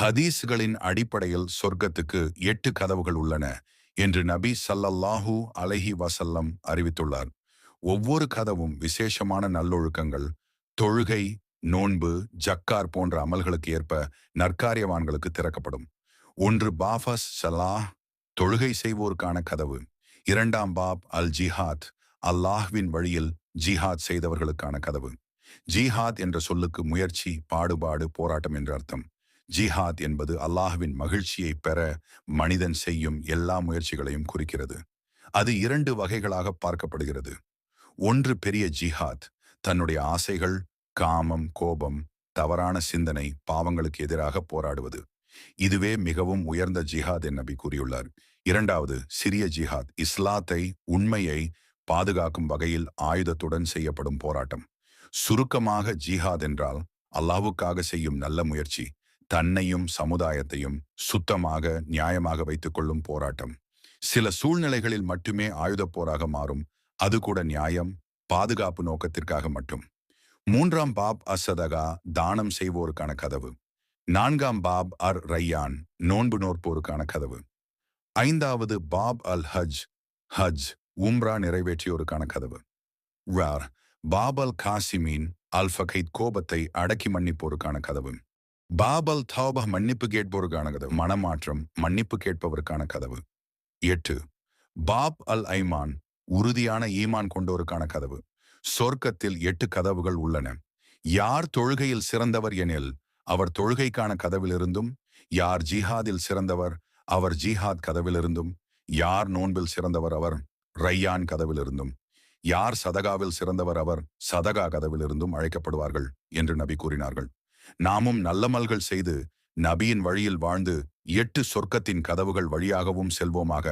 ஹதீஸ்களின் அடிப்படையில் சொர்க்கத்துக்கு எட்டு கதவுகள் உள்ளன என்று நபி சல்லல்லாஹூ அலஹி வசல்லம் அறிவித்துள்ளார். ஒவ்வொரு கதவும் விசேஷமான நல்லொழுக்கங்கள் தொழுகை நோன்பு ஜக்கார் போன்ற அமல்களுக்கு ஏற்ப நற்காரியவான்களுக்கு திறக்கப்படும். ஒன்று பாஃபஸ் சலாஹ் தொழுகை செய்வோருக்கான கதவு. இரண்டாம் பாப் அல் ஜிஹாத் அல்லாஹ்வின் வழியில் ஜிஹாத் செய்தவர்களுக்கான கதவு. ஜிஹாத் என்ற சொல்லுக்கு முயற்சி பாடுபாடு போராட்டம் என்ற அர்த்தம். ஜிஹாத் என்பது அல்லாஹ்வின் மகிழ்ச்சியை பெற மனிதன் செய்யும் எல்லா முயற்சிகளையும் குறிக்கிறது. அது இரண்டு வகைகளாக பார்க்கப்படுகிறது. ஒன்று பெரிய ஜிஹாத் தன்னுடைய ஆசைகள் காமம் கோபம் தவறான சிந்தனை பாவங்களுக்கு எதிராக போராடுவது. இதுவே மிகவும் உயர்ந்த ஜிஹாத் என் நபி கூறியுள்ளார். இரண்டாவது சிறிய ஜிஹாத் இஸ்லாத்தை உண்மையை பாதுகாக்கும் வகையில் ஆயுதத்துடன் செய்யப்படும் போராட்டம். சுருக்கமாக ஜிஹாத் என்றால் அல்லாவுக்காக செய்யும் நல்ல முயற்சி. தன்னையும் சமுதாயத்தையும் சுத்தமாக நியாயமாக வைத்துக் கொள்ளும் போராட்டம். சில சூழ்நிலைகளில் மட்டுமே ஆயுதப் போராக மாறும். அது கூட நியாயம் பாதுகாப்பு நோக்கத்திற்காக மட்டும். மூன்றாம் பாப் அசதகா தானம் செய்வோருக்கான கதவு. நான்காம் பாப் அர் ரையான் நோன்பு நோற்போருக்கான கதவு. ஐந்தாவது பாப் அல் ஹஜ் ஹஜ் உம்ரா நிறைவேற்றியோருக்கான கதவு. வார் பாப் அல் காசிமீன் அல் ஃபகைத் கோபத்தை அடக்கி மன்னிப்போருக்கான கதவு. பாபல் தௌப மன்னிப்பு கேட்போருக்கான கதவு மனமாற்றம் மன்னிப்பு கேட்பவருக்கான கதவு. எட்டு பாப் அல் ஐமான் உறுதியான ஈமான் கொண்டோருக்கான கதவு. சொர்க்கத்தில் எட்டு கதவுகள் உள்ளன. யார் தொழுகையில் சிறந்தவர் எனில் அவர் தொழுகைக்கான கதவிலிருந்தும் யார் ஜிஹாதில் சிறந்தவர் அவர் ஜிஹாத் கதவிலிருந்தும் யார் நோன்பில் சிறந்தவர் அவர் ரையான் கதவிலிருந்தும் யார் சதகாவில் சிறந்தவர் அவர் சதகா கதவிலிருந்தும் அழைக்கப்படுவார்கள் என்று நபி கூறினார்கள். நாமும் நல்லமல்கள் செய்து நபியின் வழியில் வாழ்ந்து எட்டு சொர்க்கத்தின் கதவுகள் வழியாகவும் செல்வோமாக.